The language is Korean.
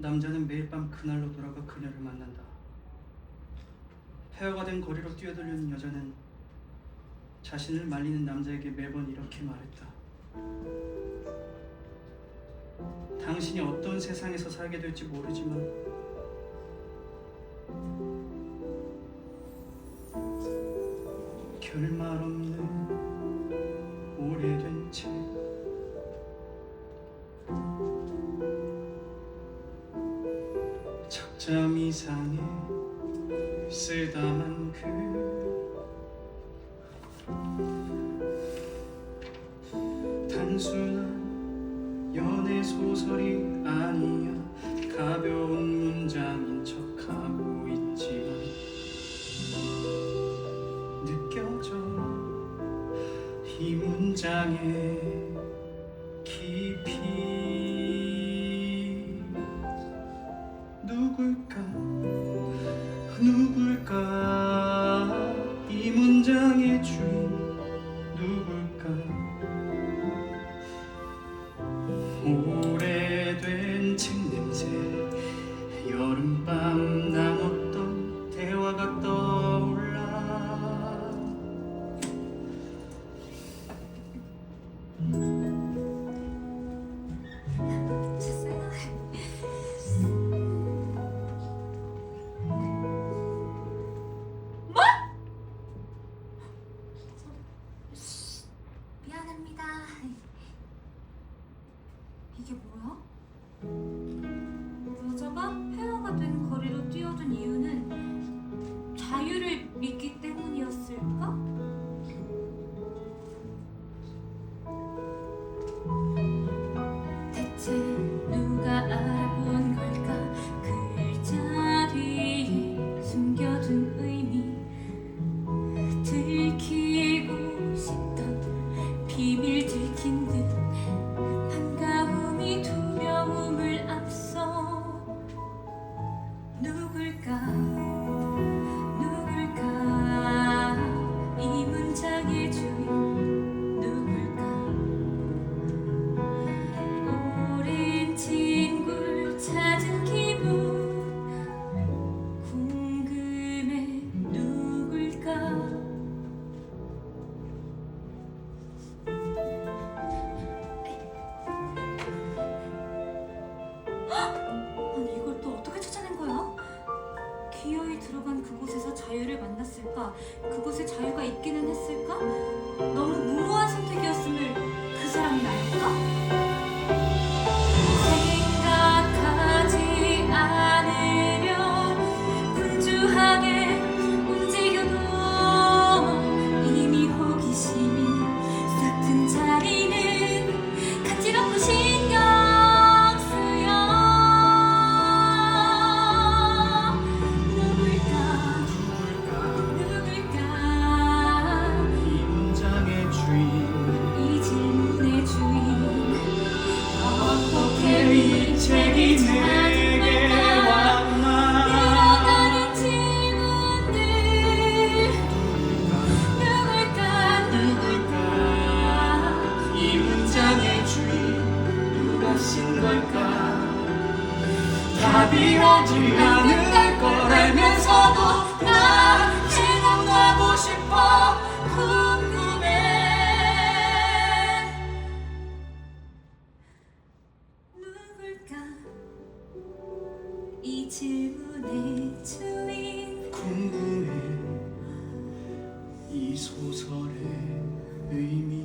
남자는 매일 밤 그날로 돌아가 그녀를 만난다. 폐허가 된 거리로 뛰어들는 여자는 자신을 말리는 남자에게 매번 이렇게 말했다. 당신이 어떤 세상에서 살게 될지 모르지만 결말 없는 적점 이상의 쓰다만 글 단순한 연애 소설이 아니야. 가벼운 문장인 척하고 있지만 느껴져. 이 문장의 오래된 책 냄새 여름밤 나눴던 대화가 떠올라 미안합니다. 이게 뭐야? 여자가 폐허가 된 거리로 뛰어든 이유는 자유를 믿기 때문이었을까? 싶던 비밀 누굴까 자유를 만났을까? 그곳에 자유가 있기는 했을까? 너무 무모한 선택이었음을 그 사람이 알까? 변하지 않을 거라면서도 난 지금 가고 싶어. 궁금해. 누굴까? 이 질문의 주인 궁금해. 이 소설의 의미.